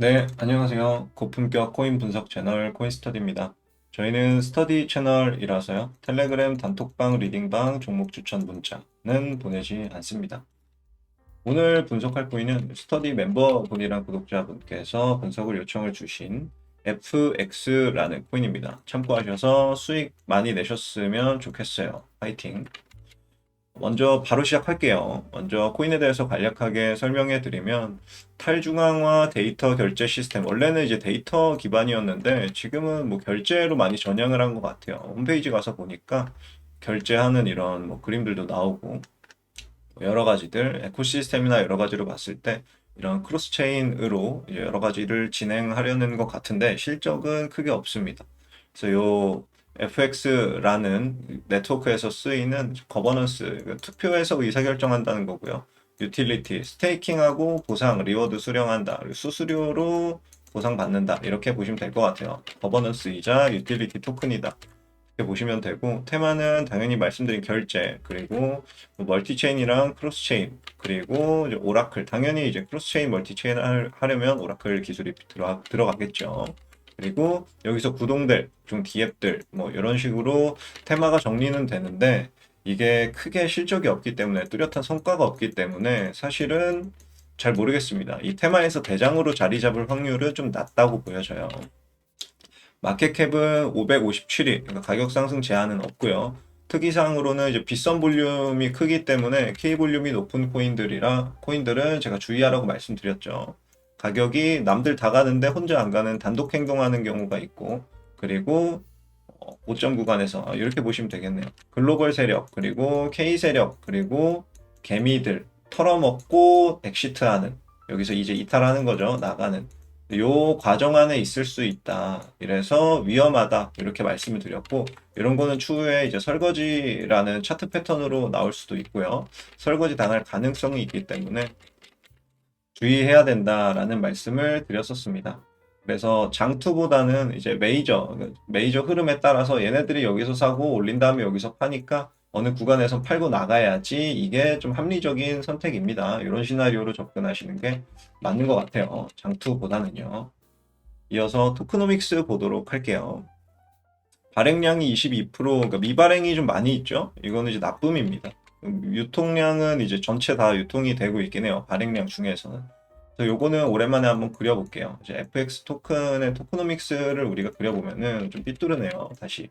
네, 안녕하세요. 고품격 코인 분석 채널 코인스터디입니다. 저희는 스터디 채널이라서요. 텔레그램 단톡방, 리딩방, 종목 추천 문자는 보내지 않습니다. 오늘 분석할 코인은 스터디 멤버분이랑 구독자분께서 분석을 요청을 주신 FX라는 코인입니다. 참고하셔서 수익 많이 내셨으면 좋겠어요. 파이팅! 먼저 바로 시작할게요. 먼저 코인에 대해서 간략하게 설명해 드리면 탈중앙화 데이터 결제 시스템 원래는 이제 데이터 기반이었는데 지금은 뭐 결제로 많이 전향을 한 것 같아요. 홈페이지 가서 보니까 결제하는 이런 뭐 그림들도 나오고 여러 가지들 에코시스템이나 여러 가지로 봤을 때 이런 크로스 체인으로 여러 가지를 진행하려는 것 같은데 실적은 크게 없습니다. 그래서 요 FX라는 네트워크에서 쓰이는 거버넌스, 그 투표에서 의사결정한다는 거고요. 유틸리티, 스테이킹하고 보상, 리워드 수령한다. 수수료로 보상받는다. 이렇게 보시면 될 것 같아요. 거버넌스이자 유틸리티 토큰이다. 이렇게 보시면 되고, 테마는 당연히 말씀드린 결제, 그리고 뭐 멀티체인이랑 크로스체인, 그리고 오라클. 당연히 이제 크로스체인, 멀티체인 하려면 오라클 기술이 들어, 들어가겠죠. 그리고 여기서 구동들, 좀 디앱들, 뭐 이런 식으로 테마가 정리는 되는데 이게 크게 실적이 없기 때문에 뚜렷한 성과가 없기 때문에 사실은 잘 모르겠습니다. 이 테마에서 대장으로 자리 잡을 확률은 좀 낮다고 보여져요. 마켓캡은 557위, 그러니까 가격 상승 제한은 없고요. 특이사항으로는 이제 빗선 볼륨이 크기 때문에 K 볼륨이 높은 코인들이라 코인들은 제가 주의하라고 말씀드렸죠. 가격이 남들 다 가는데 혼자 안 가는 단독 행동하는 경우가 있고 그리고 어, 고점 구간에서 이렇게 보시면 되겠네요. 글로벌 세력 그리고 K 세력 그리고 개미들 털어먹고 엑시트하는 여기서 이제 이탈하는 거죠. 나가는 요 과정 안에 있을 수 있다. 이래서 위험하다. 이렇게 말씀을 드렸고, 이런 거는 추후에 이제 설거지라는 차트 패턴으로 나올 수도 있고요. 설거지 당할 가능성이 있기 때문에 주의해야 된다라는 말씀을 드렸었습니다. 그래서 장투보다는 이제 메이저, 메이저 흐름에 따라서 얘네들이 여기서 사고 올린 다음에 여기서 파니까 어느 구간에서 팔고 나가야지 이게 좀 합리적인 선택입니다. 이런 시나리오로 접근하시는 게 맞는 것 같아요. 장투보다는요. 이어서 토크노믹스 보도록 할게요. 발행량이 22%, 그러니까 미발행이 좀 많이 있죠? 이거는 이제 나쁨입니다. 유통량은 이제 전체 다 유통이 되고 있긴 해요. 발행량 중에서는. 그래서 요거는 오랜만에 한번 그려볼게요. 이제 FX 토큰의 토크노믹스를 우리가 그려보면은 좀 삐뚤으네요. 다시.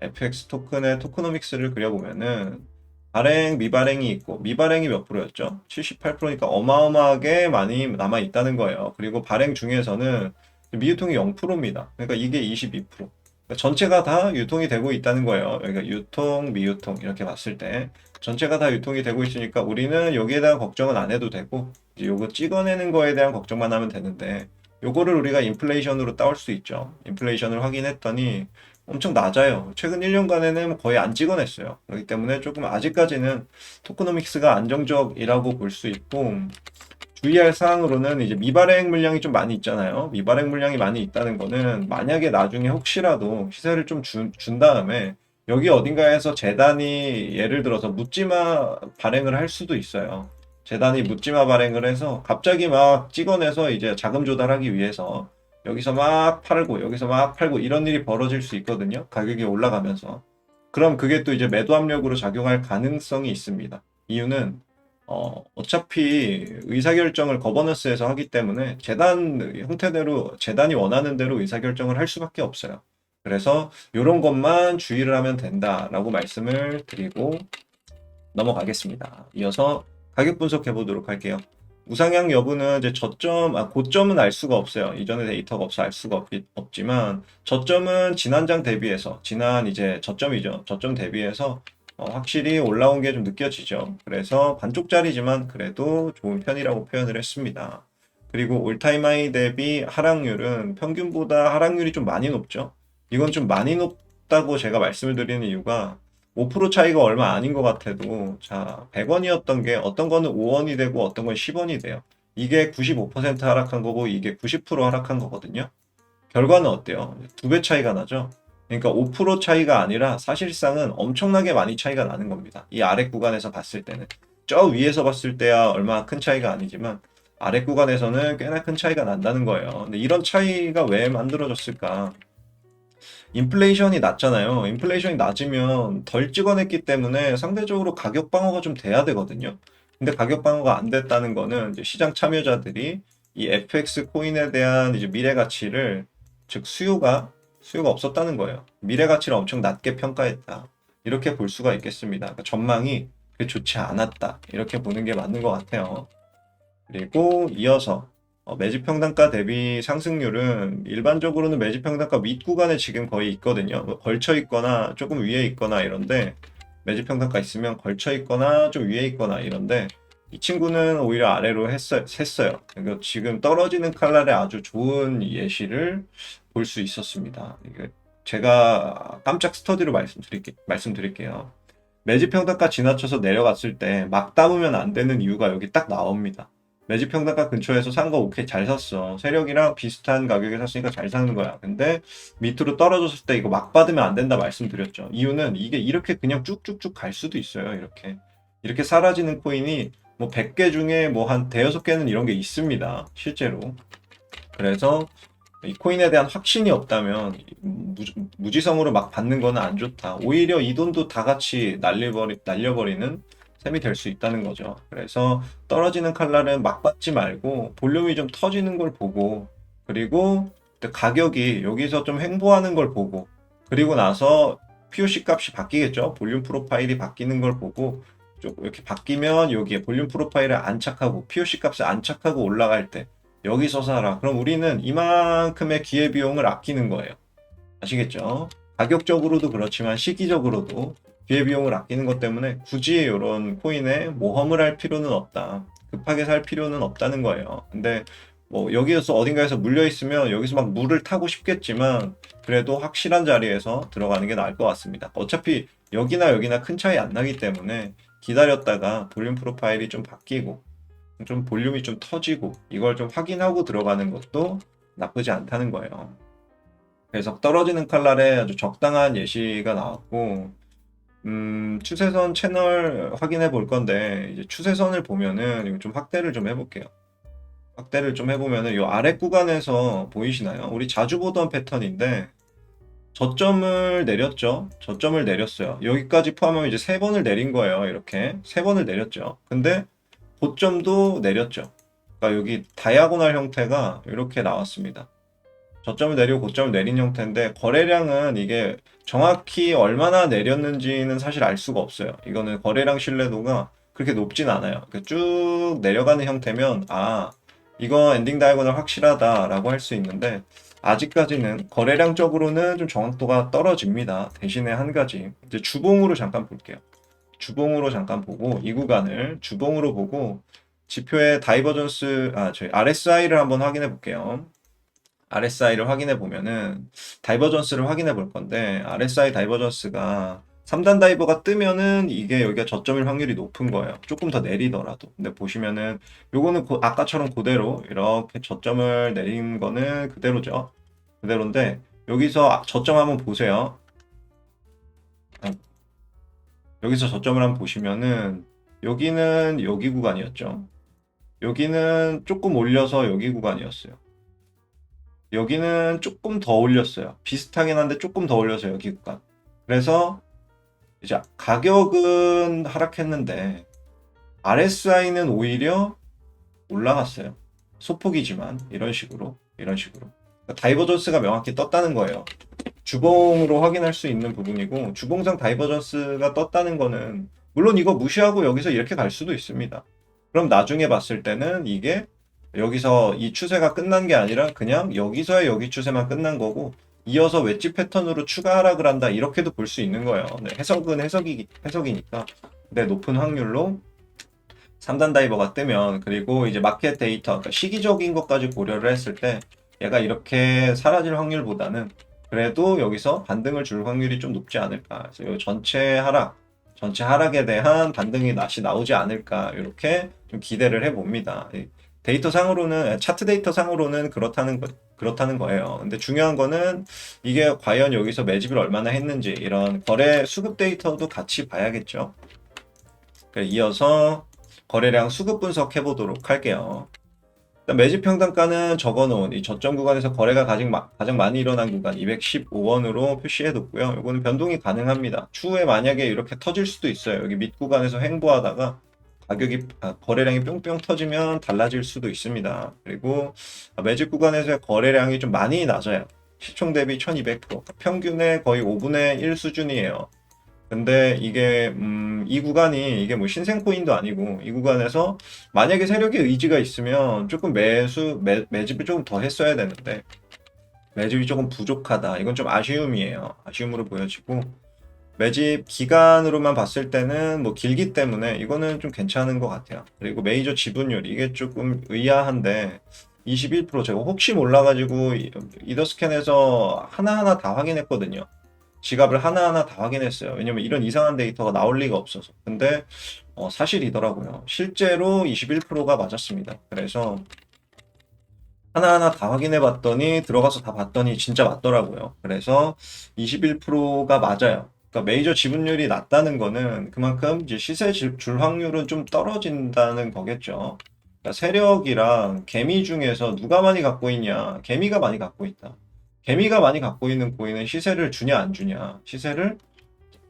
FX 토큰의 토크노믹스를 그려보면은 발행, 미발행이 있고 미발행이 몇 프로였죠? 78%니까 어마어마하게 많이 남아 있다는 거예요. 그리고 발행 중에서는 미유통이 0%입니다. 그러니까 이게 22%. 그러니까 전체가 다 유통이 되고 있다는 거예요. 그러니까 유통, 미유통 이렇게 봤을 때 전체가 다 유통이 되고 있으니까 우리는 여기에 대한 걱정은 안 해도 되고 이제 요거 찍어내는 거에 대한 걱정만 하면 되는데 요거를 우리가 인플레이션으로 따올 수 있죠. 인플레이션을 확인했더니 엄청 낮아요. 최근 1년간에는 거의 안 찍어냈어요. 그렇기 때문에 조금 아직까지는 토크노믹스가 안정적이라고 볼 수 있고 주의할 사항으로는 이제 미발행 물량이 좀 많이 있잖아요. 미발행 물량이 많이 있다는 거는 만약에 나중에 혹시라도 시세를 좀 준 다음에 여기 어딘가에서 재단이 예를 들어서 묻지마 발행을 할 수도 있어요. 재단이 묻지마 발행을 해서 갑자기 막 찍어내서 이제 자금 조달하기 위해서 여기서 막 팔고 여기서 막 팔고 이런 일이 벌어질 수 있거든요. 가격이 올라가면서. 그럼 그게 또 이제 매도 압력으로 작용할 가능성이 있습니다. 이유는 어, 어차피 의사결정을 거버넌스에서 하기 때문에 재단 형태대로 재단이 원하는 대로 의사결정을 할 수밖에 없어요. 그래서 이런 것만 주의를 하면 된다라고 말씀을 드리고 넘어가겠습니다. 이어서 가격 분석해 보도록 할게요. 우상향 여부는 이제 저점, 아, 고점은 알 수가 없어요. 이전에 데이터가 없어 알 수가 없, 없지만, 저점은 지난 장 대비해서, 지난 이제 저점이죠. 저점 대비해서 어, 확실히 올라온 게 좀 느껴지죠. 그래서 반쪽짜리지만 그래도 좋은 편이라고 표현을 했습니다. 그리고 올타임 하이 대비 하락률은 평균보다 하락률이 좀 많이 높죠. 이건 좀 많이 높다고 제가 말씀을 드리는 이유가 5% 차이가 얼마 아닌 것 같아도 자 100원이었던 게 어떤 거는 5원이 되고 어떤 건 10원이 돼요. 이게 95% 하락한 거고 이게 90% 하락한 거거든요. 결과는 어때요? 두 배 차이가 나죠. 그러니까 5% 차이가 아니라 사실상은 엄청나게 많이 차이가 나는 겁니다. 이 아래 구간에서 봤을 때는 저 위에서 봤을 때야 얼마 큰 차이가 아니지만 아래 구간에서는 꽤나 큰 차이가 난다는 거예요. 근데 이런 차이가 왜 만들어졌을까? 인플레이션이 낮잖아요. 인플레이션이 낮으면 덜 찍어냈기 때문에 상대적으로 가격 방어가 좀 돼야 되거든요. 근데 가격 방어가 안 됐다는 거는 이제 시장 참여자들이 이 FX 코인에 대한 이제 미래 가치를 즉 수요가 수요가 없었다는 거예요. 미래 가치를 엄청 낮게 평가했다. 이렇게 볼 수가 있겠습니다. 그러니까 전망이 좋지 않았다. 이렇게 보는 게 맞는 것 같아요. 그리고 이어서 어, 매집 평단가 대비 상승률은 일반적으로는 매집 평단가 밑 구간에 지금 거의 있거든요. 뭐 걸쳐 있거나 조금 위에 있거나 이런데 매집 평단가 있으면 걸쳐 있거나 좀 위에 있거나 이런데 이 친구는 오히려 아래로 했어, 샜어요. 그러니까 지금 떨어지는 칼날의 아주 좋은 예시를 볼 수 있었습니다. 제가 깜짝 스터디로 말씀드릴게, 말씀드릴게요. 매집 평단가 지나쳐서 내려갔을 때 막 담으면 안 되는 이유가 여기 딱 나옵니다. 매집 평단가 근처에서 산 거 오케이 잘 샀어. 세력이랑 비슷한 가격에 샀으니까 잘 사는 거야. 근데 밑으로 떨어졌을 때 이거 막 받으면 안 된다 말씀드렸죠. 이유는 이게 이렇게 그냥 쭉쭉쭉 갈 수도 있어요. 이렇게. 이렇게 사라지는 코인이 뭐 100개 중에 뭐 한 대여섯 개는 이런 게 있습니다. 실제로. 그래서 이 코인에 대한 확신이 없다면 무, 무지성으로 막 받는 거는 안 좋다. 오히려 이 돈도 다 같이 날려버리, 날려버리는 셈이 될 수 있다는 거죠. 그래서 떨어지는 칼날은 막 받지 말고 볼륨이 좀 터지는 걸 보고 그리고 또 가격이 여기서 좀 횡보하는 걸 보고 그리고 나서 POC 값이 바뀌겠죠. 볼륨 프로파일이 바뀌는 걸 보고 좀 이렇게 바뀌면 여기에 볼륨 프로파일에 안착하고 POC 값에 안착하고 올라갈 때 여기서 사라. 그럼 우리는 이만큼의 기회비용을 아끼는 거예요. 아시겠죠? 가격적으로도 그렇지만 시기적으로도 기회 비용을 아끼는 것 때문에 굳이 이런 코인에 모험을 할 필요는 없다. 급하게 살 필요는 없다는 거예요. 근데 뭐 여기에서 어딘가에서 물려 있으면 여기서 막 물을 타고 싶겠지만 그래도 확실한 자리에서 들어가는 게 나을 것 같습니다. 어차피 여기나 여기나 큰 차이 안 나기 때문에 기다렸다가 볼륨 프로파일이 좀 바뀌고 좀 볼륨이 좀 터지고 이걸 좀 확인하고 들어가는 것도 나쁘지 않다는 거예요. 그래서 떨어지는 칼날에 아주 적당한 예시가 나왔고 음, 추세선 채널 확인해 볼 건데 이제 추세선을 보면은 이거 좀 확대를 좀 해볼게요. 확대를 좀 해보면은 이 아래 구간에서 보이시나요? 우리 자주 보던 패턴인데 저점을 내렸죠. 저점을 내렸어요. 여기까지 포함하면 이제 세 번을 내린 거예요. 이렇게 세 번을 내렸죠. 근데 고점도 내렸죠. 그러니까 여기 다이아고날 형태가 이렇게 나왔습니다. 저점을 내리고 고점을 내린 형태인데 거래량은 이게 정확히 얼마나 내렸는지는 사실 알 수가 없어요. 이거는 거래량 신뢰도가 그렇게 높진 않아요. 그러니까 쭉 내려가는 형태면 아 이거 엔딩 다이아고날 확실하다라고 할 수 있는데 아직까지는 거래량적으로는 좀 정확도가 떨어집니다. 대신에 한 가지 이제 주봉으로 잠깐 볼게요. 주봉으로 잠깐 보고 이 구간을 주봉으로 보고 지표의 다이버전스 아 저희 RSI를 한번 확인해 볼게요. RSI를 확인해 보면은 다이버전스를 확인해 볼 건데 RSI 다이버전스가 3단 다이버가 뜨면은 이게 여기가 저점일 확률이 높은 거예요. 조금 더 내리더라도. 근데 보시면은 요거는 고- 아까처럼 그대로 이렇게 저점을 내린 거는 그대로죠. 그대로인데 여기서 저점 한번 보세요. 아, 여기서 저점을 한번 보시면은 여기는 여기 구간이었죠. 여기는 조금 올려서 여기 구간이었어요. 여기는 조금 더 올렸어요. 비슷하긴 한데 조금 더 올려서 여기 구간. 그래서 이제 가격은 하락했는데 RSI는 오히려 올라갔어요. 소폭이지만 이런 식으로 이런 식으로 그러니까 다이버전스가 명확히 떴다는 거예요. 주봉으로 확인할 수 있는 부분이고 주봉상 다이버전스가 떴다는 거는 물론 이거 무시하고 여기서 이렇게 갈 수도 있습니다. 그럼 나중에 봤을 때는 이게 여기서 이 추세가 끝난 게 아니라 그냥 여기서의 여기 추세만 끝난 거고 이어서 웨지 패턴으로 추가 하락을 한다 이렇게도 볼 수 있는 거예요. 네, 해석은 해석이 해석이니까 근데 높은 확률로 3단 다이버가 뜨면 그리고 이제 마켓 데이터 그러니까 시기적인 것까지 고려를 했을 때 얘가 이렇게 사라질 확률보다는 그래도 여기서 반등을 줄 확률이 좀 높지 않을까. 그래서 이 전체 하락, 전체 하락에 대한 반등이 다시 나오지 않을까 이렇게 좀 기대를 해봅니다. 이 데이터 상으로는 차트 데이터 상으로는 그렇다는 거, 그렇다는 거예요. 근데 중요한 거는 이게 과연 여기서 매집을 얼마나 했는지 이런 거래 수급 데이터도 같이 봐야겠죠. 이어서 거래량 수급 분석 해 보도록 할게요. 매집 평단가는 적어놓은 이 저점 구간에서 거래가 가장, 마- 가장 많이 일어난 구간 215원으로 표시해뒀고요. 이거는 변동이 가능합니다. 추후에 만약에 이렇게 터질 수도 있어요. 여기 밑 구간에서 횡보하다가 가격이 아, 거래량이 뿅뿅 터지면 달라질 수도 있습니다. 그리고 매집 구간에서의 거래량이 좀 많이 낮아요. 시총 대비 1200% 평균의 거의 5분의 1 수준이에요. 근데 이게 음, 이 구간이 이게 뭐 신생 코인도 아니고 이 구간에서 만약에 세력의 의지가 있으면 조금 매수 매, 매집을 조금 더 했어야 되는데 매집이 조금 부족하다. 이건 좀 아쉬움이에요. 아쉬움으로 보여지고 매집 기간으로만 봤을 때는 뭐 길기 때문에 이거는 좀 괜찮은 것 같아요. 그리고 메이저 지분율 이게 조금 의아한데 21% 제가 혹시 몰라가지고 이- 이더스캔에서 하나하나 다 확인했거든요. 지갑을 하나하나 다 확인했어요. 왜냐면 이런 이상한 데이터가 나올 리가 없어서. 근데 어, 사실이더라고요. 실제로 21%가 맞았습니다. 그래서 하나하나 다 확인해 봤더니 들어가서 다 봤더니 진짜 맞더라고요. 그래서 21%가 맞아요. 그러니까 메이저 지분율이 낮다는 거는 그만큼 이제 시세 줄- 줄 확률은 좀 떨어진다는 거겠죠. 그러니까 세력이랑 개미 중에서 누가 많이 갖고 있냐? 개미가 많이 갖고 있다. 개미가 많이 갖고 있는 코인은 시세를 주냐 안 주냐? 시세를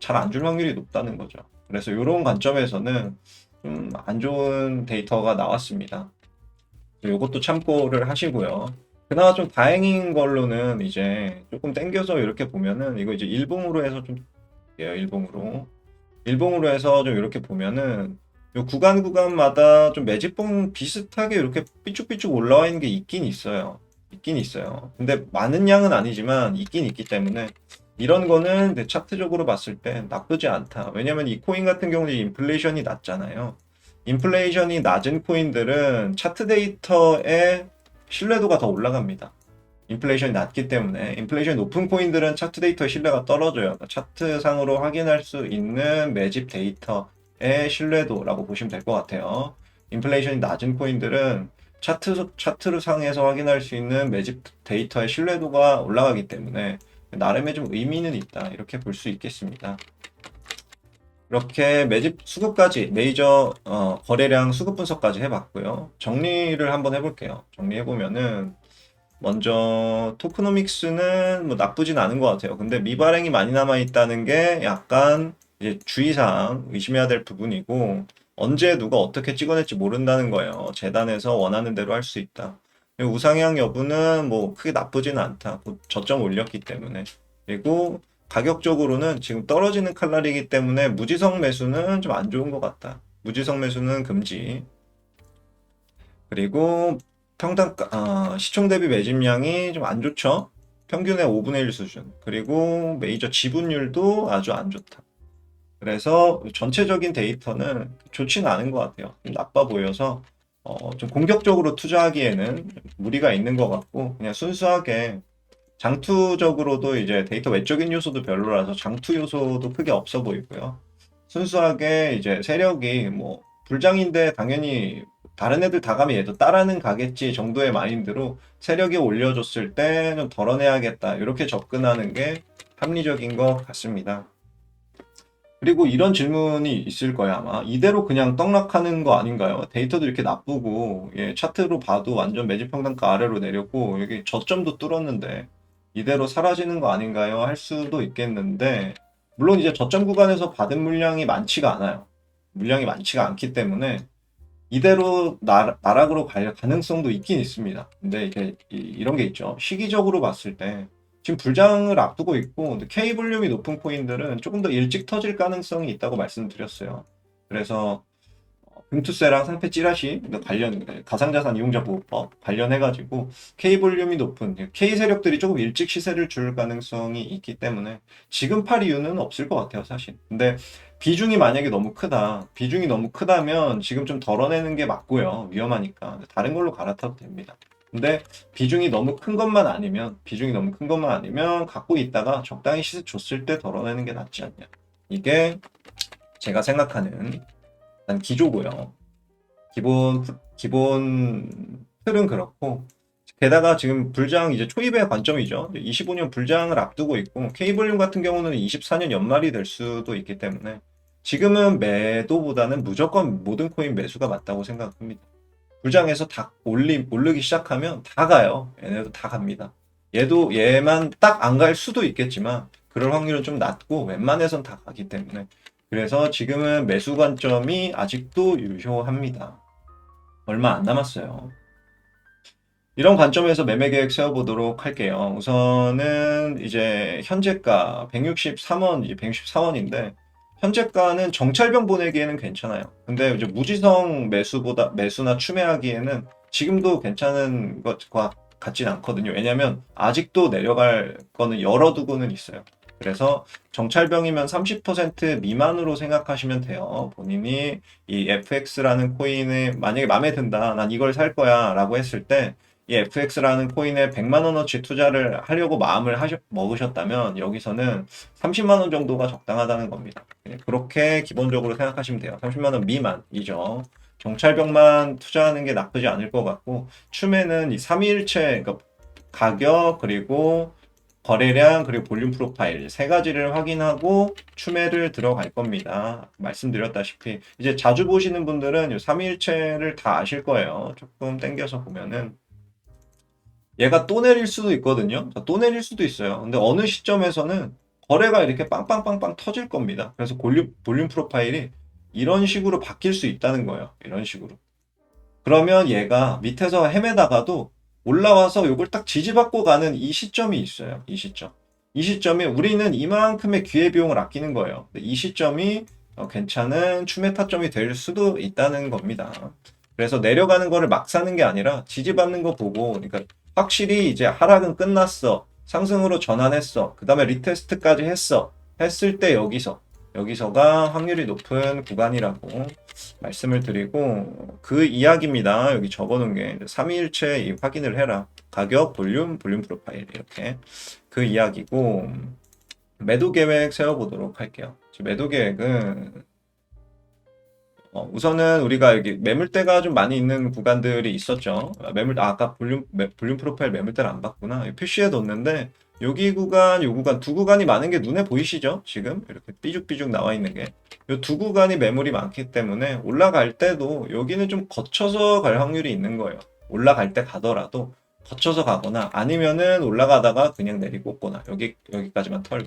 잘 안 줄 확률이 높다는 거죠. 그래서 이런 관점에서는 좀 안 좋은 데이터가 나왔습니다. 이것도 참고를 하시고요. 그나마 좀 다행인 걸로는 이제 조금 땡겨서 이렇게 보면은 이거 이제 일봉으로 해서 좀 예요 일봉으로 일봉으로 해서 좀 이렇게 보면은 요 구간 구간마다 좀 매집봉 비슷하게 이렇게 삐쭉삐쭉 올라와 있는 게 있긴 있어요. 있긴 있어요. 근데 많은 양은 아니지만 있긴 있기 때문에 이런 거는 내 차트적으로 봤을 때 나쁘지 않다. 왜냐면 이 코인 같은 경우는 인플레이션이 낮잖아요. 인플레이션이 낮은 코인들은 차트 데이터의 신뢰도가 더 올라갑니다. 인플레이션이 낮기 때문에 인플레이션이 높은 코인들은 차트 데이터의 신뢰가 떨어져요. 차트상으로 확인할 수 있는 매집 데이터의 신뢰도라고 보시면 될 것 같아요. 인플레이션이 낮은 코인들은 차트 차트 상에서 확인할 수 있는 매집 데이터의 신뢰도가 올라가기 때문에 나름의 좀 의미는 있다 이렇게 볼 수 있겠습니다. 이렇게 매집 수급까지 메이저 어, 거래량 수급 분석까지 해봤고요. 정리를 한번 해볼게요. 정리해 보면은 먼저 토크노믹스는 뭐 나쁘진 않은 것 같아요. 근데 미발행이 많이 남아 있다는 게 약간 이제 주의사항 의심해야 될 부분이고 언제 누가 어떻게 찍어낼지 모른다는 거예요. 재단에서 원하는 대로 할 수 있다. 우상향 여부는 뭐 크게 나쁘지는 않다. 곧 저점 올렸기 때문에. 그리고 가격적으로는 지금 떨어지는 칼날이기 때문에 무지성 매수는 좀 안 좋은 것 같다. 무지성 매수는 금지. 그리고 평당 아, 시총 대비 매집량이 좀 안 좋죠. 평균의 5분의 1 수준. 그리고 메이저 지분율도 아주 안 좋다. 그래서 전체적인 데이터는 좋지는 않은 것 같아요. 좀 나빠 보여서 어, 좀 공격적으로 투자하기에는 무리가 있는 것 같고 그냥 순수하게 장투적으로도 이제 데이터 외적인 요소도 별로라서 장투 요소도 크게 없어 보이고요. 순수하게 이제 세력이 뭐 불장인데 당연히 다른 애들 다 가면 얘도 따라는 가겠지 정도의 마인드로 세력이 올려줬을 때 좀 덜어내야겠다 이렇게 접근하는 게 합리적인 것 같습니다. 그리고 이런 질문이 있을 거야 아마 이대로 그냥 떡락하는 거 아닌가요? 데이터도 이렇게 나쁘고 예, 차트로 봐도 완전 매집 평단가 아래로 내렸고 여기 저점도 뚫었는데 이대로 사라지는 거 아닌가요? 할 수도 있겠는데 물론 이제 저점 구간에서 받은 물량이 많지가 않아요. 물량이 많지가 않기 때문에 이대로 나, 나락으로 갈 가능성도 있긴 있습니다. 근데 이게 이, 런 게 있죠. 시기적으로 봤을 때 지금 불장을 앞두고 있고 K 볼륨이 높은 코인들은 조금 더 일찍 터질 가능성이 있다고 말씀드렸어요. 그래서 어, 금투세랑 상패 찌라시 관련 가상자산 이용자 보호법 관련해가지고 K 볼륨이 높은 K 세력들이 조금 일찍 시세를 줄 가능성이 있기 때문에 지금 팔 이유는 없을 것 같아요 사실. 근데 비중이 만약에 너무 크다. 비중이 너무 크다면 지금 좀 덜어내는 게 맞고요. 위험하니까 다른 걸로 갈아타도 됩니다. 근데 비중이 너무 큰 것만 아니면 비중이 너무 큰 것만 아니면 갖고 있다가 적당히 시세 줬을 때 덜어내는 게 낫지 않냐. 이게 제가 생각하는 일단 기조고요. 기본 기본 틀은 그렇고 게다가 지금 불장 이제 초입의 관점이죠. 25년 불장을 앞두고 있고 K볼륨 같은 경우는 24년 연말이 될 수도 있기 때문에 지금은 매도보다는 무조건 모든 코인 매수가 맞다고 생각합니다. 불장에서 다 올리, 오르기 시작하면 다 가요. 얘네도 다 갑니다. 얘도 얘만 딱 안 갈 수도 있겠지만 그럴 확률은 좀 낮고 웬만해선 다 가기 때문에 그래서 지금은 매수 관점이 아직도 유효합니다. 얼마 안 남았어요. 이런 관점에서 매매 계획 세워보도록 할게요. 우선은 이제 현재가 163원, 이제 164원인데 현재가는 정찰병 보내기에는 괜찮아요. 근데 이제 무지성 매수보다 매수나 추매하기에는 지금도 괜찮은 것과 같진 않거든요. 왜냐면 아직도 내려갈 거는 열어두고는 있어요. 그래서 정찰병이면 30% 미만으로 생각하시면 돼요. 본인이 이 FX라는 코인에 만약에 마음에 든다, 난 이걸 살 거야 라고 했을 때 이 FX라는 코인에 100만 원어치 투자를 하려고 마음을 하셔, 먹으셨다면 여기서는 30만 원 정도가 적당하다는 겁니다. 예, 그렇게 기본적으로 생각하시면 돼요. 30만 원 미만이죠. 정찰병만 투자하는 게 나쁘지 않을 것 같고 추매는 이 3일체 그러니까 가격 그리고 거래량 그리고 볼륨 프로파일 세 가지를 확인하고 추매를 들어갈 겁니다. 말씀드렸다시피 이제 자주 보시는 분들은 이 3일체를 다 아실 거예요. 조금 땡겨서 보면은 얘가 또 내릴 수도 있거든요. 자, 또 내릴 수도 있어요. 근데 어느 시점에서는 거래가 이렇게 빵빵빵빵 터질 겁니다. 그래서 볼륨, 볼륨 프로파일이 이런 식으로 바뀔 수 있다는 거예요. 이런 식으로. 그러면 얘가 밑에서 헤매다가도 올라와서 이걸 딱 지지받고 가는 이 시점이 있어요. 이 시점. 이 시점에 우리는 이만큼의 기회비용을 아끼는 거예요. 이 시점이 어, 괜찮은 추매 타점이 될 수도 있다는 겁니다. 그래서 내려가는 거를 막 사는 게 아니라 지지받는 거 보고, 그러니까 확실히 이제 하락은 끝났어. 상승으로 전환했어. 그 다음에 리테스트까지 했어. 했을 때 여기서, 여기서가 확률이 높은 구간이라고 말씀을 드리고, 그 이야기입니다. 여기 적어 놓은 게 3일째 이 확인을 해라. 가격, 볼륨, 볼륨 프로파일. 이렇게. 그 이야기고, 매도 계획 세워보도록 할게요. 매도 계획은 어, 우선은 우리가 여기 매물대가 좀 많이 있는 구간들이 있었죠. 아, 매물, 아, 아까 볼륨, 매- 볼륨 프로파일 매물대를 안 봤구나. 표시해 뒀는데, 여기 구간, 요 구간, 두 구간이 많은 게 눈에 보이시죠? 지금? 이렇게 삐죽삐죽 나와 있는 게. 요 두 구간이 매물이 많기 때문에 올라갈 때도 여기는 좀 거쳐서 갈 확률이 있는 거예요. 올라갈 때 가더라도 거쳐서 가거나 아니면은 올라가다가 그냥 내리꽂거나 여기, 여기까지만 털고.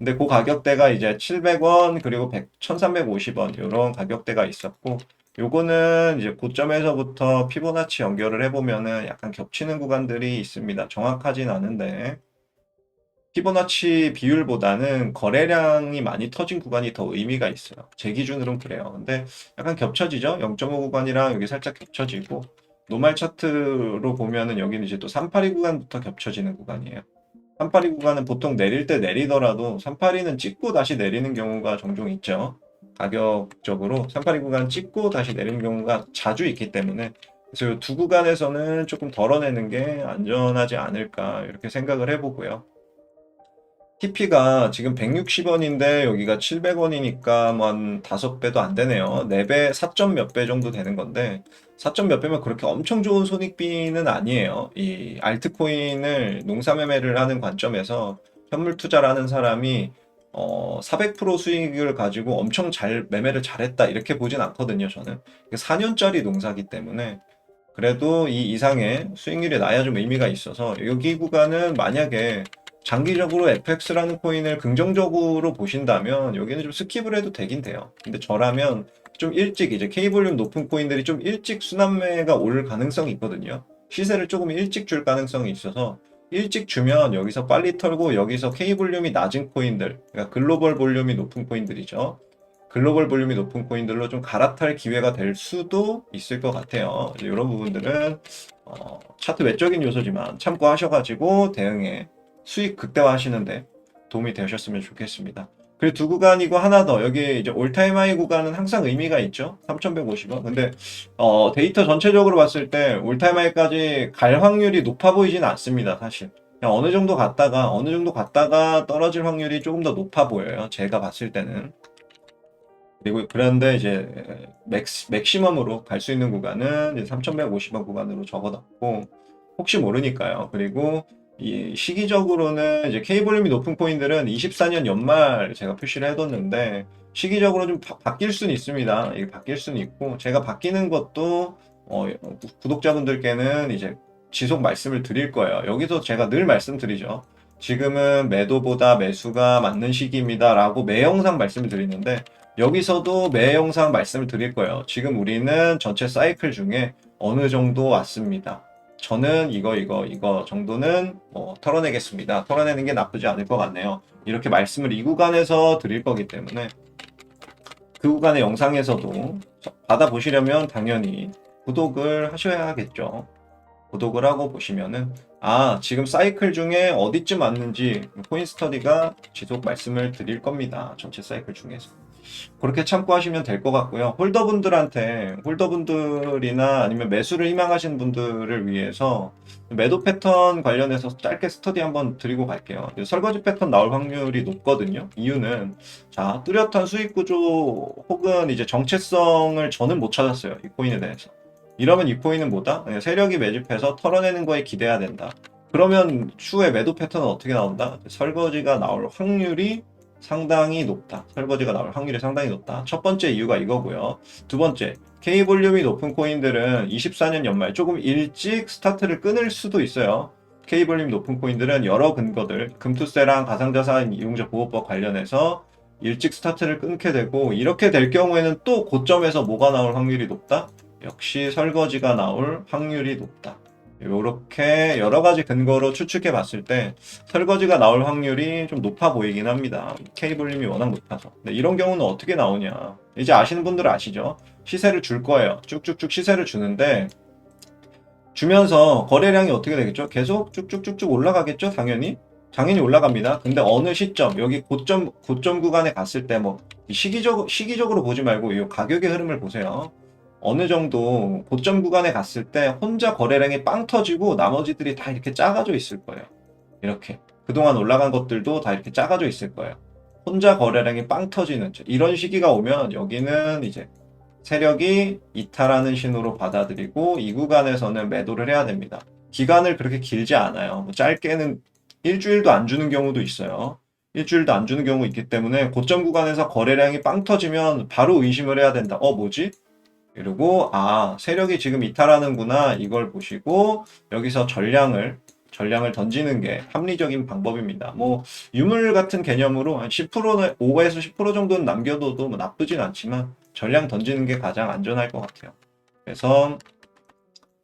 근데 그 가격대가 이제 700원 그리고 100, 1350원 이런 가격대가 있었고 요거는 이제 고점에서부터 피보나치 연결을 해보면은 약간 겹치는 구간들이 있습니다. 정확하진 않은데 피보나치 비율보다는 거래량이 많이 터진 구간이 더 의미가 있어요. 제 기준으로는 그래요. 근데 약간 겹쳐지죠? 0.5 구간이랑 여기 살짝 겹쳐지고 노말 차트로 보면은 여기는 이제 또 382 구간부터 겹쳐지는 구간이에요. 382 구간은 보통 내릴 때 내리더라도 382는 찍고 다시 내리는 경우가 종종 있죠. 가격적으로 382 구간 찍고 다시 내리는 경우가 자주 있기 때문에 그래서 이두 구간에서는 조금 덜어내는 게 안전하지 않을까 이렇게 생각을 해보고요. TP가 지금 160원인데 여기가 700원이니까 뭐 한 5배도 안 되네요. 4배, 4점 몇 배 정도 되는 건데 4점 몇 배면 그렇게 엄청 좋은 손익비는 아니에요. 이 알트코인을 농사 매매를 하는 관점에서 현물 투자를 하는 사람이 어, 400% 수익을 가지고 엄청 잘 매매를 잘했다 이렇게 보진 않거든요. 저는 4년짜리 농사기 때문에 그래도 이 이상의 수익률이 나야 좀 의미가 있어서 여기 구간은 만약에 장기적으로 FX라는 코인을 긍정적으로 보신다면 여기는 좀 스킵을 해도 되긴 돼요. 근데 저라면 좀 일찍 이제 K볼륨 높은 코인들이 좀 일찍 순환매가 올 가능성이 있거든요. 시세를 조금 일찍 줄 가능성이 있어서 일찍 주면 여기서 빨리 털고 여기서 K볼륨이 낮은 코인들, 그러니까 글로벌 볼륨이 높은 코인들이죠. 글로벌 볼륨이 높은 코인들로 좀 갈아탈 기회가 될 수도 있을 것 같아요. 이런 부분들은 어, 차트 외적인 요소지만 참고하셔가지고 대응에 수익 극대화 하시는데 도움이 되셨으면 좋겠습니다. 그리고 두 구간이고 하나 더 여기 이제 올타임 하이 구간은 항상 의미가 있죠. 3,150원. 근데 어, 데이터 전체적으로 봤을 때 올타임 하이까지 갈 확률이 높아 보이진 않습니다. 사실. 그냥 어느 정도 갔다가 어느 정도 갔다가 떨어질 확률이 조금 더 높아 보여요. 제가 봤을 때는. 그리고 그런데 이제 맥시, 맥시멈으로 갈 수 있는 구간은 이제 3,150원 구간으로 적어놨고 혹시 모르니까요. 그리고 이 시기적으로는 이제 K볼륨이 높은 코인들은 24년 연말 제가 표시를 해뒀는데 시기적으로 좀 바, 뀔 수는 있습니다. 이게 바뀔 수는 있고 제가 바뀌는 것도 어, 구독자분들께는 이제 지속 말씀을 드릴 거예요. 여기서 제가 늘 말씀드리죠. 지금은 매도보다 매수가 맞는 시기입니다. 라고 매 영상 말씀을 드리는데 여기서도 매 영상 말씀을 드릴 거예요. 지금 우리는 전체 사이클 중에 어느 정도 왔습니다. 저는 이거 이거 이거 정도는 뭐 털어내겠습니다. 털어내는 게 나쁘지 않을 것 같네요. 이렇게 말씀을 이 구간에서 드릴 거기 때문에 그 구간의 영상에서도 받아보시려면 당연히 구독을 하셔야겠죠. 구독을 하고 보시면은 아 지금 사이클 중에 어디쯤 왔는지 코인 스터디가 지속 말씀을 드릴 겁니다. 전체 사이클 중에서 그렇게 참고하시면 될 것 같고요. 홀더분들한테 홀더분들이나 아니면 매수를 희망하시는 분들을 위해서 매도 패턴 관련해서 짧게 스터디 한번 드리고 갈게요. 설거지 패턴 나올 확률이 높거든요. 이유는 자 뚜렷한 수익 구조 혹은 이제 정체성을 저는 못 찾았어요. 이 코인에 대해서. 이러면 이 코인은 뭐다? 네, 세력이 매집해서 털어내는 거에 기대야 된다. 그러면 추후에 매도 패턴은 어떻게 나온다? 설거지가 나올 확률이 상당히 높다. 설거지가 나올 확률이 상당히 높다. 첫 번째 이유가 이거고요. 두 번째, K 볼륨이 높은 코인들은 24년 연말 조금 일찍 스타트를 끊을 수도 있어요. K 볼륨 높은 코인들은 여러 근거들, 금투세랑 가상자산 이용자 보호법 관련해서 일찍 스타트를 끊게 되고 이렇게 될 경우에는 또 고점에서 뭐가 나올 확률이 높다? 역시 설거지가 나올 확률이 높다. 이렇게 여러 가지 근거로 추측해 봤을 때 설거지가 나올 확률이 좀 높아 보이긴 합니다. 볼륨이 워낙 높아서. 근데 이런 경우는 어떻게 나오냐? 이제 아시는 분들은 아시죠? 시세를 줄 거예요. 쭉쭉쭉 시세를 주는데 주면서 거래량이 어떻게 되겠죠? 계속 쭉쭉쭉쭉 올라가겠죠? 당연히. 당연히 올라갑니다. 근데 어느 시점, 여기 고점, 고점 구간에 갔을 때 뭐, 시기적, 시기적으로 보지 말고 이 가격의 흐름을 보세요. 어느 정도 고점 구간에 갔을 때 혼자 거래량이 빵 터지고 나머지들이 다 이렇게 작아져 있을 거예요. 이렇게. 그동안 올라간 것들도 다 이렇게 작아져 있을 거예요. 혼자 거래량이 빵 터지는 이런 시기가 오면 여기는 이제 세력이 이탈하는 신호로 받아들이고 이 구간에서는 매도를 해야 됩니다. 기간을 그렇게 길지 않아요. 뭐 짧게는 일주일도 안 주는 경우도 있어요. 일주일도 안 주는 경우 있기 때문에 고점 구간에서 거래량이 빵 터지면 바로 의심을 해야 된다. 어, 뭐지? 그리고 아 세력이 지금 이탈하는구나 이걸 보시고 여기서 전량을 전량을 던지는 게 합리적인 방법입니다. 뭐 유물 같은 개념으로 한 10%는 5에서 10% 정도는 남겨둬도 뭐 나쁘진 않지만 전량 던지는 게 가장 안전할 것 같아요. 그래서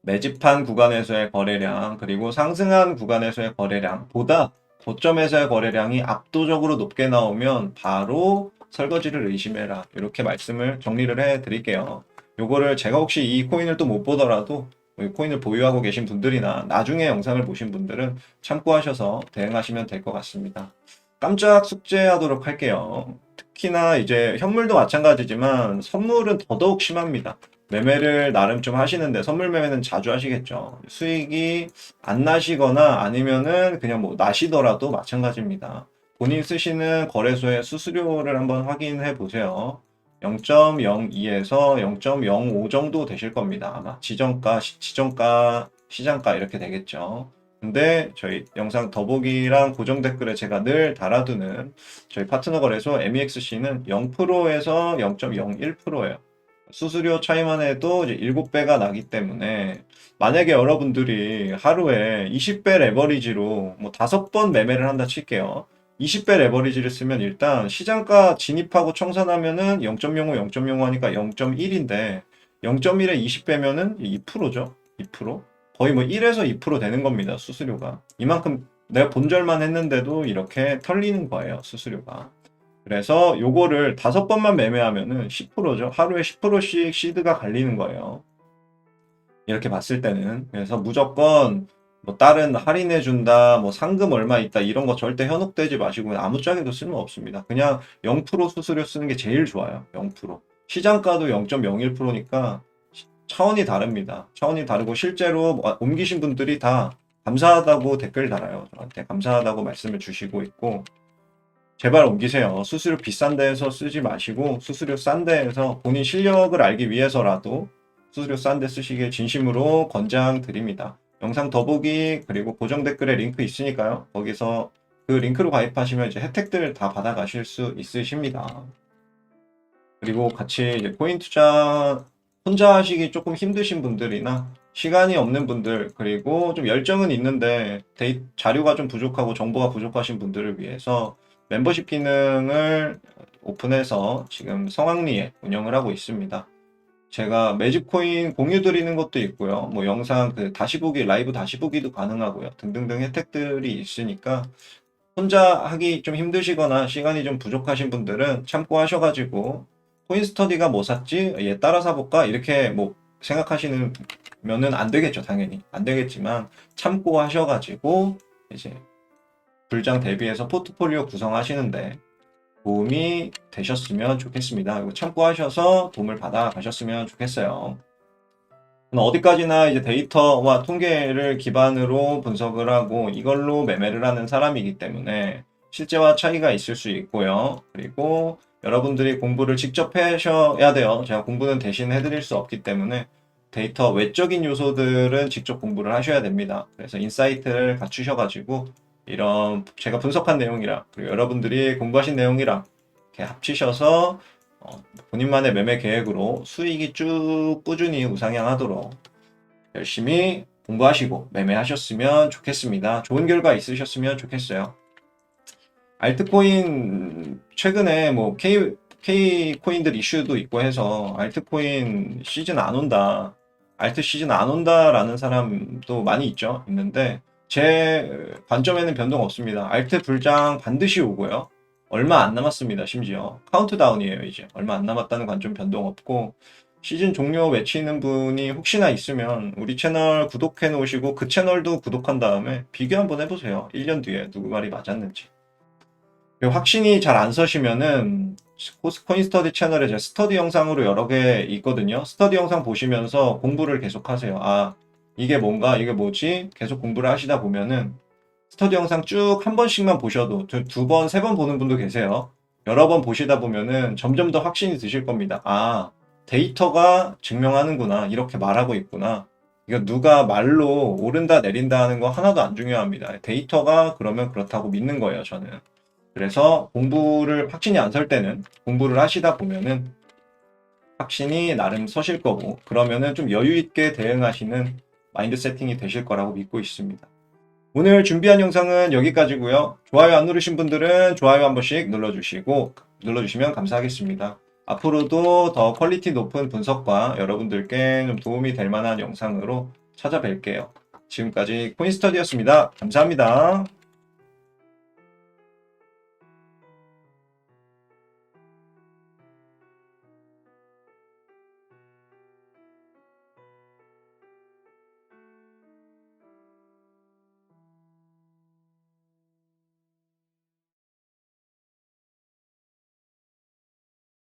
매집한 구간에서의 거래량 그리고 상승한 구간에서의 거래량보다 고점에서의 거래량이 압도적으로 높게 나오면 바로 설거지를 의심해라 이렇게 말씀을 정리를 해 드릴게요. 요거를 제가 혹시 이 코인을 또 못 보더라도 이 코인을 보유하고 계신 분들이나 나중에 영상을 보신 분들은 참고하셔서 대응하시면 될 것 같습니다. 깜짝 숙제하도록 할게요. 특히나 이제 현물도 마찬가지지만 선물은 더더욱 심합니다. 매매를 나름 좀 하시는데 선물 매매는 자주 하시겠죠. 수익이 안 나시거나 아니면은 그냥 뭐 나시더라도 마찬가지입니다. 본인 쓰시는 거래소의 수수료를 한번 확인해 보세요. 0.02에서 0.05 정도 되실 겁니다. 아마 지정가, 시, 지정가, 시장가 이렇게 되겠죠. 근데 저희 영상 더보기랑 고정 댓글에 제가 늘 달아두는 저희 파트너 거래소 MEXC는 0%에서 0.01%예요. 수수료 차이만 해도 이제 7배가 나기 때문에 만약에 여러분들이 하루에 20배 레버리지로 뭐 5번 매매를 한다 칠게요. 20배 레버리지를 쓰면 일단 시장가 진입하고 청산하면은 0.05, 0.05 하니까 0.1인데 0.1에 20배면은 2%죠. 2%. 거의 뭐 1에서 2% 되는 겁니다. 수수료가. 이만큼 내가 본절만 했는데도 이렇게 털리는 거예요. 수수료가. 그래서 요거를 다섯 번만 매매하면은 10%죠. 하루에 10%씩 시드가 갈리는 거예요. 이렇게 봤을 때는. 그래서 무조건 뭐 다른 할인해 준다, 뭐 상금 얼마 있다 이런 거 절대 현혹되지 마시고 아무짝에도 쓸모 없습니다. 그냥 0% 수수료 쓰는 게 제일 좋아요. 0%. 시장가도 0.01%니까 차원이 다릅니다. 차원이 다르고 실제로 뭐 옮기신 분들이 다 감사하다고 댓글 달아요. 저한테 감사하다고 말씀을 주시고 있고 제발 옮기세요. 수수료 비싼 데에서 쓰지 마시고 수수료 싼 데에서 본인 실력을 알기 위해서라도 수수료 싼 데 쓰시길 진심으로 권장 드립니다. 영상 더보기 그리고 고정 댓글에 링크 있으니까요. 거기서 그 링크로 가입하시면 이제 혜택들 다 받아가실 수 있으십니다. 그리고 같이 이제 코인 투자 혼자 하시기 조금 힘드신 분들이나 시간이 없는 분들 그리고 좀 열정은 있는데 데이, 자료가 좀 부족하고 정보가 부족하신 분들을 위해서 멤버십 기능을 오픈해서 지금 성황리에 운영을 하고 있습니다. 제가 매직코인 공유 드리는 것도 있고요. 뭐 영상 그 다시 보기, 라이브 다시 보기도 가능하고요. 등등등 혜택들이 있으니까 혼자 하기 좀 힘드시거나 시간이 좀 부족하신 분들은 참고하셔가지고 코인 스터디가 뭐 샀지? 얘 따라 사볼까? 이렇게 뭐 생각하시는 면은 안 되겠죠, 당연히. 안 되겠지만 참고하셔가지고 이제 불장 대비해서 포트폴리오 구성하시는데 도움이 되셨으면 좋겠습니다. 참고하셔서 도움을 받아 가셨으면 좋겠어요. 어디까지나 이제 데이터와 통계를 기반으로 분석을 하고 이걸로 매매를 하는 사람이기 때문에 실제와 차이가 있을 수 있고요. 그리고 여러분들이 공부를 직접 하셔야 돼요. 제가 공부는 대신 해드릴 수 없기 때문에 데이터 외적인 요소들은 직접 공부를 하셔야 됩니다. 그래서 인사이트를 갖추셔가지고 이런 제가 분석한 내용이랑 그리고 여러분들이 공부하신 내용이랑 이렇게 합치셔서 어, 본인만의 매매 계획으로 수익이 쭉 꾸준히 우상향하도록 열심히 공부하시고 매매하셨으면 좋겠습니다. 좋은 결과 있으셨으면 좋겠어요. 알트코인 최근에 뭐 K K 코인들 이슈도 있고 해서 알트코인 시즌 안 온다. 알트 시즌 안 온다라는 사람도 많이 있죠. 있는데 제 관점에는 변동 없습니다. 알트 불장 반드시 오고요. 얼마 안 남았습니다. 심지어 카운트다운이에요. 이제 얼마 안 남았다는 관점 변동 없고 시즌 종료 외치는 분이 혹시나 있으면 우리 채널 구독해 놓으시고 그 채널도 구독한 다음에 비교 한번 해보세요. 1년 뒤에 누구 말이 맞았는지. 그리고 확신이 잘 안 서시면은 코인 스터디 채널에 제 스터디 영상으로 여러 개 있거든요. 스터디 영상 보시면서 공부를 계속 하세요. 아, 이게 뭔가, 이게 뭐지? 계속 공부를 하시다 보면은 스터디 영상 쭉 한 번씩만 보셔도 두 번, 세 번 보는 분도 계세요. 여러 번 보시다 보면은 점점 더 확신이 드실 겁니다. 아, 데이터가 증명하는구나. 이렇게 말하고 있구나. 이거 누가 말로 오른다 내린다 하는 거 하나도 안 중요합니다. 데이터가 그러면 그렇다고 믿는 거예요, 저는. 그래서 공부를 확신이 안 설 때는 공부를 하시다 보면은 확신이 나름 서실 거고 그러면은 좀 여유 있게 대응하시는 마인드 세팅이 되실 거라고 믿고 있습니다. 오늘 준비한 영상은 여기까지고요. 좋아요 안 누르신 분들은 좋아요 한 번씩 눌러주시고 눌러주시면 감사하겠습니다. 앞으로도 더 퀄리티 높은 분석과 여러분들께 좀 도움이 될 만한 영상으로 찾아뵐게요. 지금까지 코인스터디였습니다. 감사합니다.